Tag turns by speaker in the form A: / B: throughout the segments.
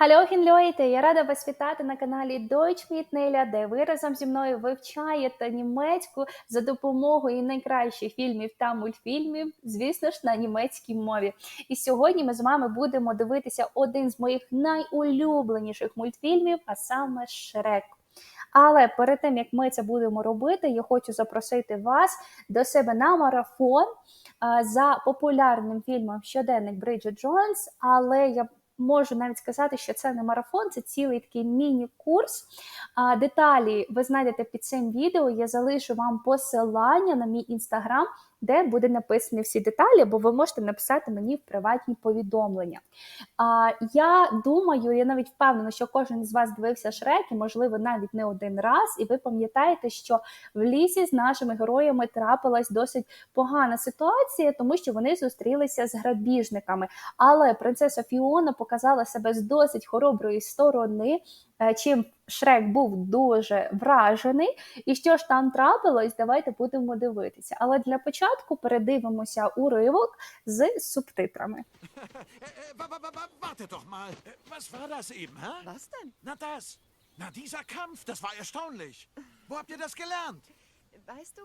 A: Leute! Я рада вас вітати на каналі Deutsch mit Nelia, де ви разом зі мною вивчаєте німецьку за допомогою найкращих фільмів та мультфільмів, звісно ж, на німецькій мові. І сьогодні ми з вами будемо дивитися один з моїх найулюбленіших мультфільмів, а саме Шрек. Але перед тим як ми це будемо робити, я хочу запросити вас до себе на марафон за популярним фільмом Щоденник Бриджит Джонс. Але я можу навіть сказати, що це не марафон, це цілий такий міні-курс. А, Деталі ви знайдете під цим відео. Я залишу вам посилання на мій інстаграм, де буде написані всі деталі, бо ви можете написати мені в приватні повідомлення. А, Я думаю, я навіть впевнена, що кожен з вас дивився Шрек, і, можливо, навіть не один раз, і ви пам'ятаєте, що в лісі з нашими героями трапилась досить погана ситуація, тому що вони зустрілися з грабіжниками. Але принцеса Фіона показала себе з досить хороброї сторони, е, чим Шрек був дуже вражений. І що ж там трапилось, давайте будемо дивитися. Але для початку передивимося уривок з субтитрами.
B: Äh, äh, wa- wa- wa- wa- Warte doch mal. Äh, Was war das eben, hä?
C: Was denn?
B: Na das. Na dieser Kampf, das war erstaunlich. Wo habt ihr das gelernt?
C: Weißt du,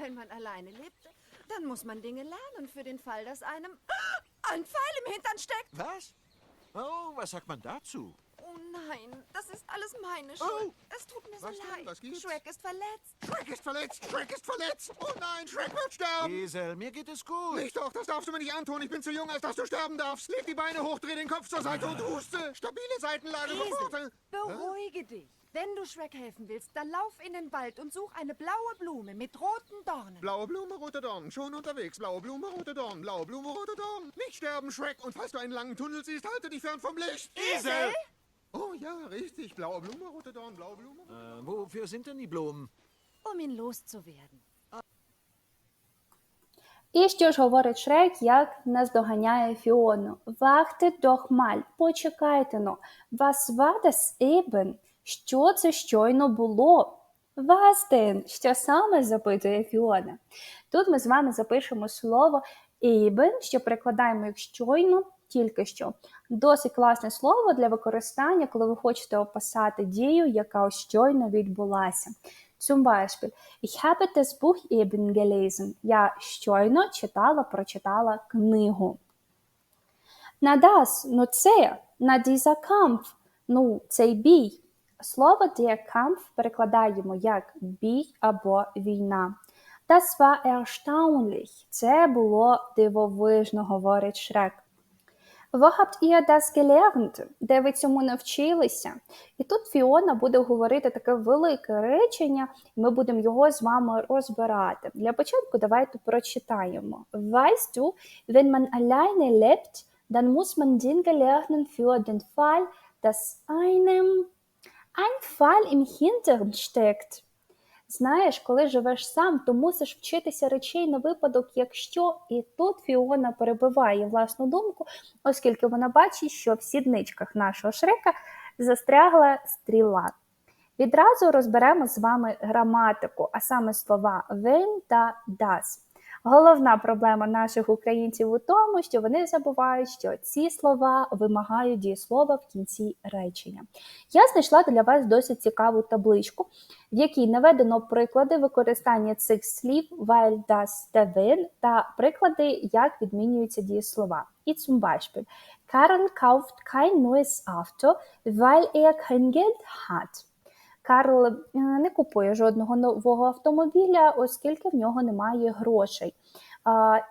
C: wenn man alleine lebt, dann muss man Dinge lernen für den Fall, dass einem ein Pfeil im Hintern steckt.
B: Was? Oh, was sagt man dazu?
C: Oh nein, das ist alles meine Schuld.
B: Oh.
C: Es tut mir so
D: Was denn?
C: leid.
D: Was gibt's?
C: Shrek ist verletzt.
D: Shrek ist verletzt! Shrek ist verletzt! Oh nein, Shrek wird sterben!
B: Esel, mir geht es gut.
D: Nicht doch, das darfst du mir nicht antun. Ich bin zu jung, als dass du sterben darfst. Leg die Beine hoch, dreh den Kopf zur Seite und huste. Stabile Seitenlage
C: Esel, beruhige dich. Wenn du Shrek helfen willst, dann lauf in den Wald und such eine blaue Blume mit roten Dornen.
D: Blaue Blume, rote Dornen. Schon unterwegs. Blaue Blume, rote Dornen. Blaue Blume, rote Dornen. Nicht sterben, Shrek. Und falls du einen langen Tunnel siehst, halte dich fern vom Licht.
B: Esel!
D: Oh ja, richtig. Blaue Blume, rote Dornen. Blaue Blume.
B: Äh, wofür sind denn die Blumen?
C: Um ihn loszuwerden.
A: І що ж говорить Шрек, як наздоганяє Фіону? Вахте mal, почекайте но. War das eben? Що це щойно було? Denn? Що саме запитує Фіона? Тут ми з вами запишемо слово eben, що перекладаємо як щойно, тільки що. Досить класне слово для використання, коли ви хочете описати дію, яка ось щойно відбулася. Zum Beispiel, ich habe das Buch eben gelesen. Я щойно читала, прочитала книгу. На das, ну це, на dieser Kampf, ну цей бій. Слово der Kampf перекладаємо як бій або війна. Das war erstaunlich. Це було дивовижно, говорить Шрек. Wo habt ihr das gelernt? Де ви цьому навчилися? І тут Фіона буде говорити таке велике речення, ми будемо його з вами розбирати. Для початку давайте прочитаємо. Weißt du, wenn man alleine lebt, dann muss man Dinge lernen für den Fall, dass einem ein Fall im Hintern steckt. Знаєш, коли живеш сам, то мусиш вчитися речей на випадок, якщо і тут Фіона перебиває власну думку, оскільки вона бачить, що в сідничках нашого шрека застрягла стріла. Відразу розберемо з вами граматику, а саме слова вин та das. Головна проблема наших українців у тому, що вони забувають, що ці слова вимагають дієслова в кінці речення. Я знайшла для вас досить цікаву табличку, в якій наведено приклади використання цих слів weil, das, der, та приклади, як відмінюються дієслова. І zum Beispiel, Karl kauft kein neues Auto, weil er kein Geld hat. Карл е, не купує жодного нового автомобіля, оскільки в нього немає грошей.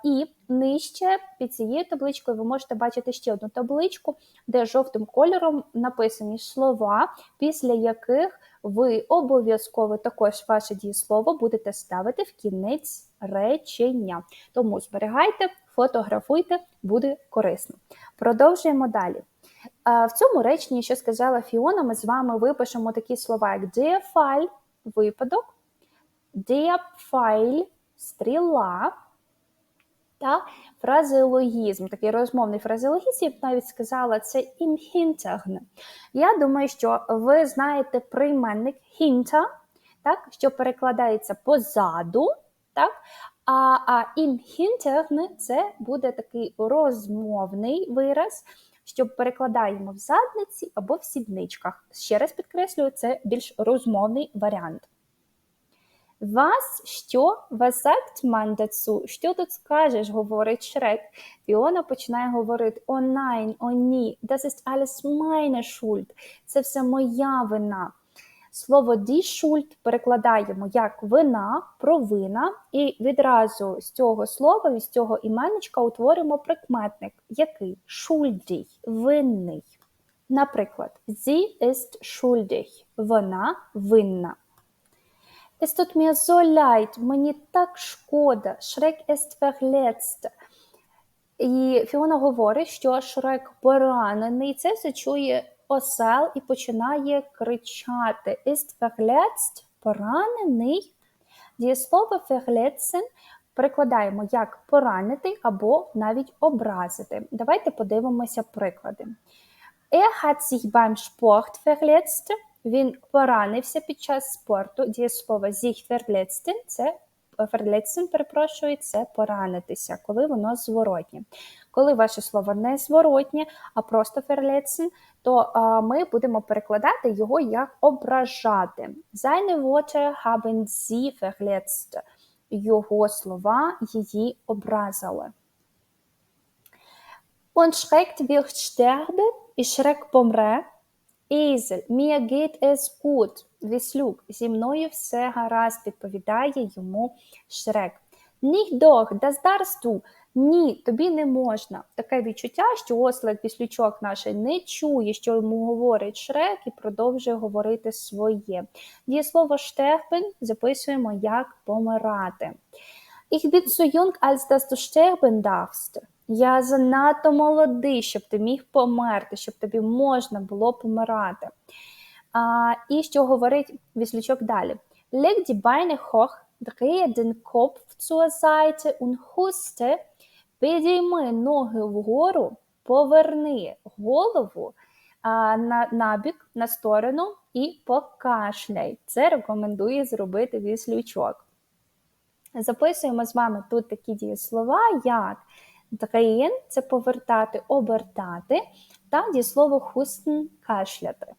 A: І нижче під цією табличкою ви можете бачити ще одну табличку, де жовтим кольором написані слова, після яких ви обов'язково також ваше дієслово будете ставити в кінець речення. Тому зберігайте, фотографуйте, буде корисно. Продовжуємо далі. В цьому реченні, що сказала Фіона, ми з вами випишемо такі слова, як Fall – випадок, Pfeil – стріла, та фразеологізм, такий розмовний фразеологізм, я б навіть сказала, це im Я думаю, що ви знаєте прийменник hinter, так, що перекладається позаду, так, а, а im це буде такий розмовний вираз, щоб перекладаємо в задниці або в сідничках. Ще раз підкреслюю, це більш розмовний варіант. Was, що, sagt man? Що тут скажеш, говорить Шрек. Фіона починає говорити о nein, о ні, das ist alles meine Schuld. Це все моя вина. Слово Schuld перекладаємо як вина, провина, і відразу з цього слова, з цього іменничка утворимо прикметник, який schuldig, винний. Наприклад, sie ist schuldig, вона винна. Es tut mir so leid, мені так шкода, Шрек ist verletzt. І Фіона говорить, що Шрек поранений. Це все чує осел і починає кричати. Ist verletzt – поранений. Дієслово verletzen перекладаємо як поранити або навіть образити. Давайте подивимося приклади. Er hat sich beim. Він поранився під час спорту. Дієслово sich verletzen – це verletzen, перепрошую, це поранитися, коли воно зворотнє. Коли ваше слово не зворотнє, а просто verletzen, то ми будемо перекладати його як ображати. Seine Worte haben sie verletzt. Його слова її образили. Und Schreck wird sterben, і Шрек помре. Ізель, mir geht es gut. Віслюк, зі мною все гаразд, відповідає йому Шрек. Nicht doch, das darfst du. Ні, тобі не можна. Таке відчуття, що ослик віслючок наш не чує, що йому говорить Шрек, і продовжує говорити своє. Дієслово «sterben» записуємо як помирати. Ich bin so jung, als dass du sterben darfst. Я занадто молодий, щоб ти міг померти, щоб тобі можна було помирати. А, і що говорить віслючок далі? Leg die Beine hoch, drehe den Kopf zur Seite und huste. Підійми ноги вгору, поверни голову а, на, набік, на сторону і покашляй. Це рекомендує зробити віслючок. Записуємо з вами тут такі дієслова, як drehen – це повертати, обертати, та дієслово husten – кашляти.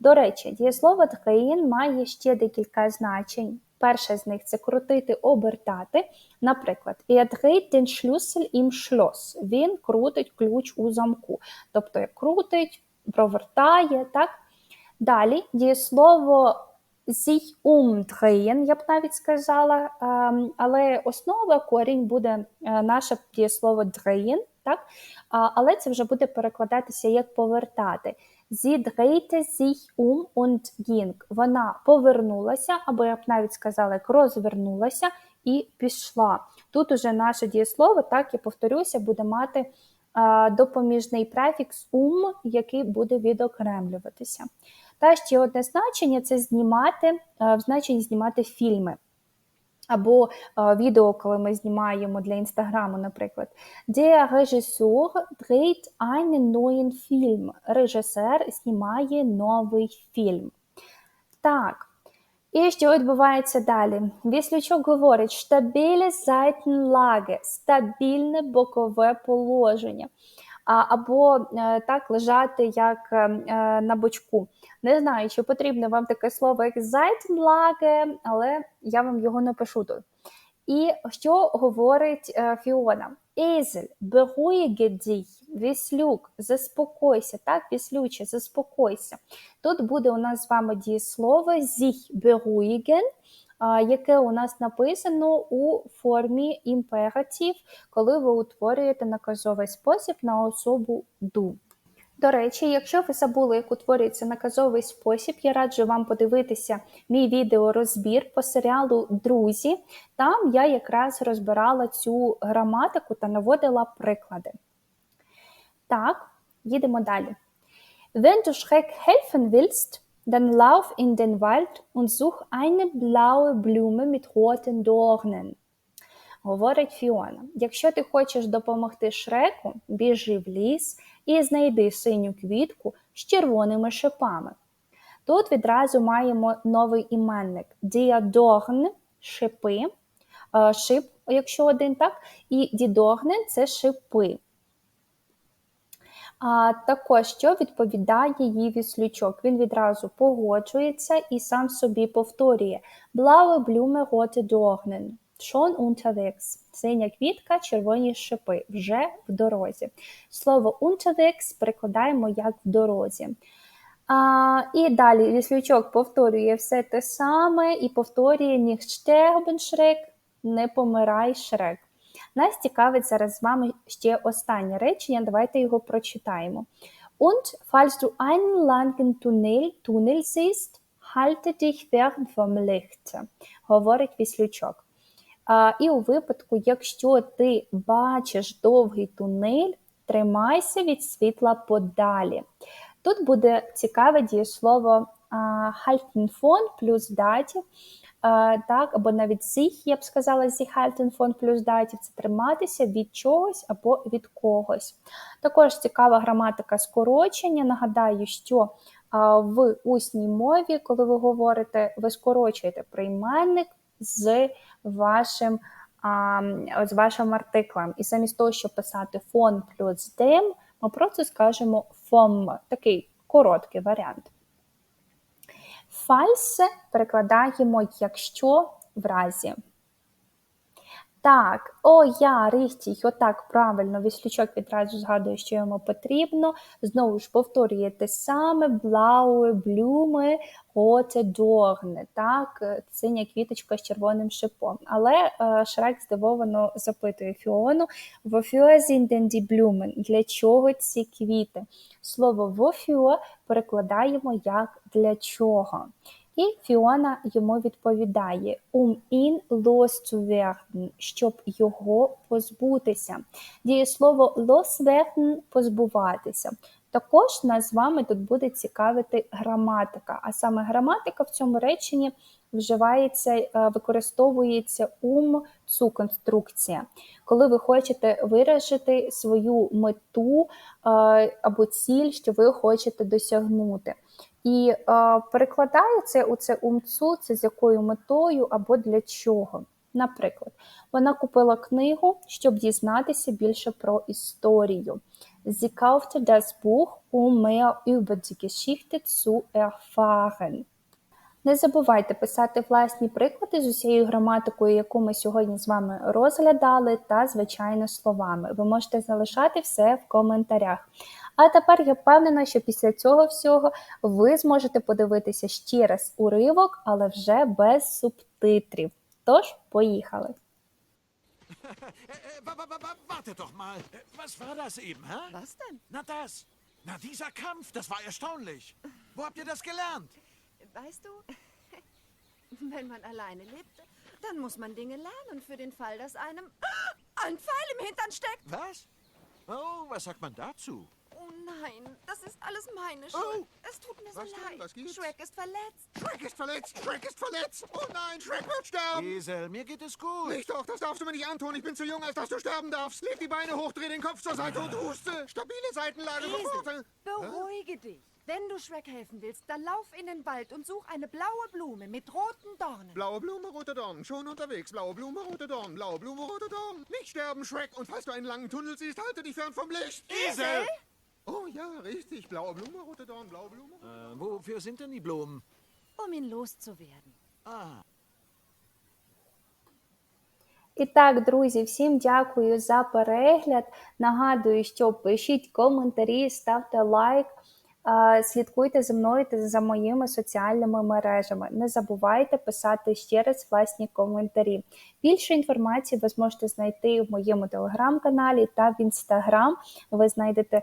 A: До речі, дієслово drehen має ще декілька значень. Перше з них це крутити, обертати. Наприклад, er den Schlüssel im Schloss. Він крутить ключ у замку. Тобто крутить, провертає. так? Далі дієслово sich umdrehen, я б навіть сказала, ем, але основа корінь буде е, наше дієслово drehen, так? Але це вже буде перекладатися як повертати. Drehte sich um und ging. Вона повернулася, або я б навіть сказала, як розвернулася і пішла. Тут уже наше дієслово, так я повторюся, буде мати допоміжний префікс um, який буде відокремлюватися. Та ще одне значення це знімати, в значенні знімати фільми. Або е, відео, коли ми знімаємо для інстаграму, наприклад. Der Regisseur dreht einen neuen Film. Режисер знімає новий фільм. Так. І що відбувається далі? Віслючок говорить стабіле Seitenlage, стабільне бокове положення. Або е, так лежати як е, на бочку. Не знаю, чи потрібно вам таке слово, як Seitenlage, але я вам його напишу тут. І що говорить е, Фіона? Езель, dich, віслюк, заспокойся, так, віслюче, заспокойся. Тут буде у нас з вами дієслово sich beruhigen, яке у нас написано у формі імператив, коли ви утворюєте наказовий спосіб на особу ду. До речі, якщо ви забули, як утворюється наказовий спосіб, я раджу вам подивитися мій відеорозбір по серіалу Друзі. Там я якраз розбирала цю граматику та наводила приклади. Так, їдемо далі. Wenn du Schreck helfen willst, dann lauf in den Wald und such eine blaue Blume mit roten Dornen. Говорить Фіона: якщо ти хочеш допомогти Шреку, біжи в ліс і знайди синю квітку з червоними шипами. Тут відразу маємо новий іменник діадорн шипи, шип, якщо один так, і дідорнен це шипи. А також, що відповідає їй віслючок? Він відразу погоджується і сам собі повторює Blaue Blume, rote Dornen. Schon unterwegs. Синя квітка, червоні шипи. Вже в дорозі. Слово unterwegs перекладаємо як в дорозі. А, і далі віслючок повторює все те саме і повторює nicht sterben не помирай Шрек. Нас цікавить зараз з вами ще останнє речення. Давайте його прочитаємо. Und falls du einen langen Tunnel, Tunnel siehst, halte dich fern vom Licht, говорить віслючок. А, і у випадку, якщо ти бачиш довгий тунель, тримайся від світла подалі. Тут буде цікаве дієслово halten von плюс датів, а, так, або навіть sich, я б сказала, halten von плюс датів це триматися від чогось або від когось. Також цікава граматика скорочення. Нагадаю, що в усній мові, коли ви говорите, ви скорочуєте прийменник з вашим, з вашим артиклем. І замість того, щоб писати von плюс dem, ми просто скажемо vom, такий короткий варіант. Falls перекладаємо якщо в разі. Так, о, я, richtig, отак правильно, віслючок відразу згадує, що йому потрібно. Знову ж повторює те саме, blaue Blume, rote Dorne, так, синя квіточка з червоним шипом. Але е, Шрек здивовано запитує Фіону, die Blumen? Для чого ці квіти? Слово wofür перекладаємо як для чого. І Фіона йому відповідає um ihn loszuwerden, щоб його позбутися. Дієслово loswerden – позбуватися. Також нас з вами тут буде цікавити граматика, а саме граматика в цьому реченні вживається, е, використовується ум цу конструкція. Коли ви хочете виражити свою мету е, або ціль, що ви хочете досягнути. І е, перекладається у це умцу, це з якою метою або для чого. Наприклад, вона купила книгу, щоб дізнатися більше про історію. Sie kaufte das Buch, um mehr über die Geschichte zu erfahren. Не забувайте писати власні приклади з усією граматикою, яку ми сьогодні з вами розглядали, та, звичайно, словами. Ви можете залишати все в коментарях. А тепер я впевнена, що після цього всього ви зможете подивитися ще раз уривок, але вже без субтитрів. Тож, поїхали!
B: Wa- wa- wa- wa- warte doch mal. Was war das eben, hä?
C: Was denn?
B: Na das. Na dieser Kampf, das war erstaunlich. Wo habt ihr das gelernt?
C: Weißt du, wenn man alleine lebt, dann muss man Dinge lernen für den Fall, dass einem ein Pfeil im Hintern steckt.
B: Was? Oh, was sagt man dazu?
C: Oh nein, das ist alles meine Schuld. Es tut mir so
D: Was denn?
C: leid.
D: Was gibt's?
C: Shrek ist verletzt.
D: Shrek ist verletzt! Shrek ist verletzt! Oh nein, Shrek wird sterben!
B: Esel, mir geht es gut.
D: Nicht doch, das darfst du mir nicht antun. Ich bin zu jung, als dass du sterben darfst. Leg die Beine hoch, dreh den Kopf zur Seite und huste. Stabile Seitenlage.
C: Esel, beruhige dich. Wenn du Shrek helfen willst, dann lauf in den Wald und such eine blaue Blume mit roten Dornen.
D: Blaue Blume, rote Dornen. Schon unterwegs. Blaue Blume, rote Dornen. Blaue Blume, rote Dornen. Nicht sterben, Shrek. Und falls du einen langen Tunnel siehst, halte dich fern vom Licht.
B: Esel!
D: Oh ja, richtig. Blaue Blume, rote Dornen. Blaue Blume.
B: Äh, wofür sind denn die Blumen?
C: Um ihn loszuwerden.
B: Ah,
A: І так, друзі, всім дякую за перегляд. Нагадую, що пишіть коментарі, ставте лайк, е, Слідкуйте за мною та за моїми соціальними мережами. Не забувайте писати ще раз власні коментарі. Більше інформації ви зможете знайти в моєму телеграм-каналі та в інстаграм. Ви знайдете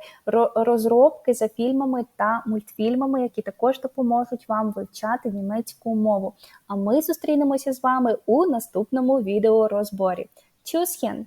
A: розробки за фільмами та мультфільмами, які також допоможуть вам вивчати німецьку мову. А ми зустрінемося з вами у наступному відеорозборі. Tschüsschen!